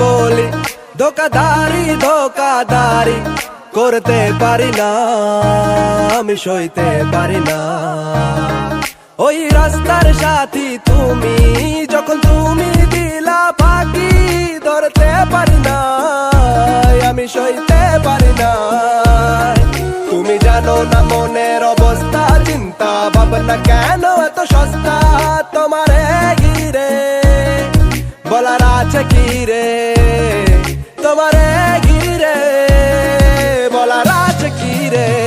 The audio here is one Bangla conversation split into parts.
বলি ধোকাদারি ধোকাদারি করতে পারি না, আমি সইতে পারি না। ওই রাস্তার সাথী তুমি, যখন তুমি দিলা ফাঁকি, ধরতে পারি না, আমি সইতে পারি না। তুমি জানো না মনের অবস্থা, চিন্তা ভাবনা কেন এত সস্তা, তোমারে ঘিরে বলার আছে কি রে তোমারে ঘিরে বলার আছে কি রে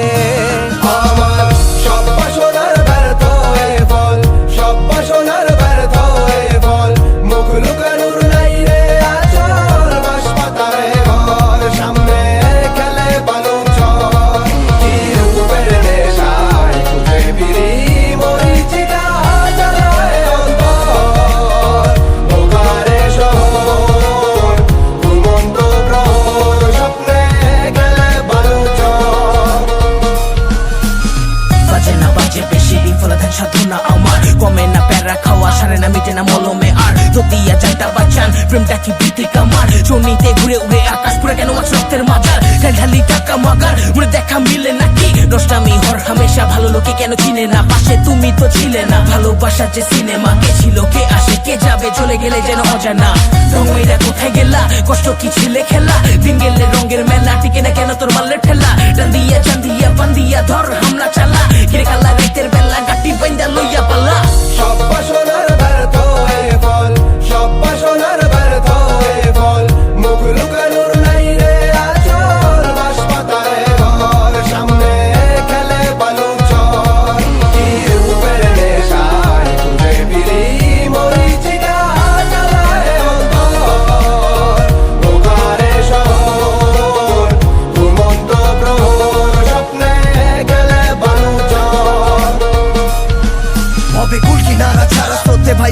বাজে না বাজে বেশি, বিফল দেন সাধনা আমার। কমে না প্যারা খাওয়া, সারে না মিটে না মলমে আর। যদি যাইতা বাঁচান, প্রেমটা কি ভীতি কামার? চনিতে ঘুরে উড়ে আকাশ পুরে কেন আজ রক্তের মাজার? ঢালি টাকা মাগার মুড়ে দেখা মিলে নাকি? নষ্টামি হর হামেশা ভালো লোকে কেন চিনে না? পাশে তুমি তো ছিলে না, ভালোবাসা যে সিনেমা, কে ছিল, কে আসে, কে যাবে, চলে গেলে যেন অজানা। রঙেরা কোথায় গেলা? কষ্ট কি ছিলে খেলা? দিন গেলে রঙের মেলা, টিকে না কেন তোর মাল্লে ঠেলা? ডান্দিয়া চান্দিয়া বান্দিয়া ধর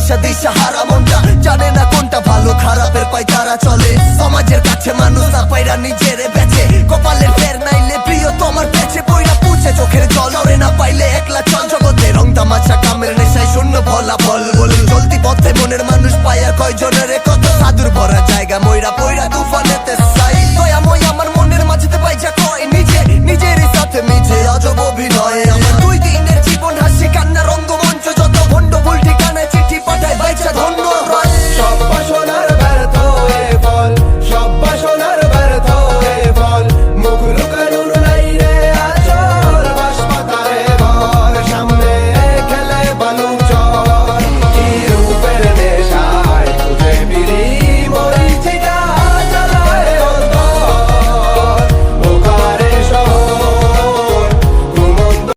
দিশা দিশা হারা মনটা। জানে না কোনটা ভালো, খারাপের পাই তারা চলে। সমাজের কাছে মানুষ না পাইরা নিজের বেঁচে। কপালের ফের নাইলে প্রিয় তোমার পেছে পইরা পুছে চোখের জল। ওরে না পাইলে একলা চল জগতে। রং তামাশা কামের নেশায় শূন্য ফলাফল বলে। চলতি পথে মনের মানুষ পায়া আর কয়জনের কত সাধুর ভরা জায়গা, ময়রা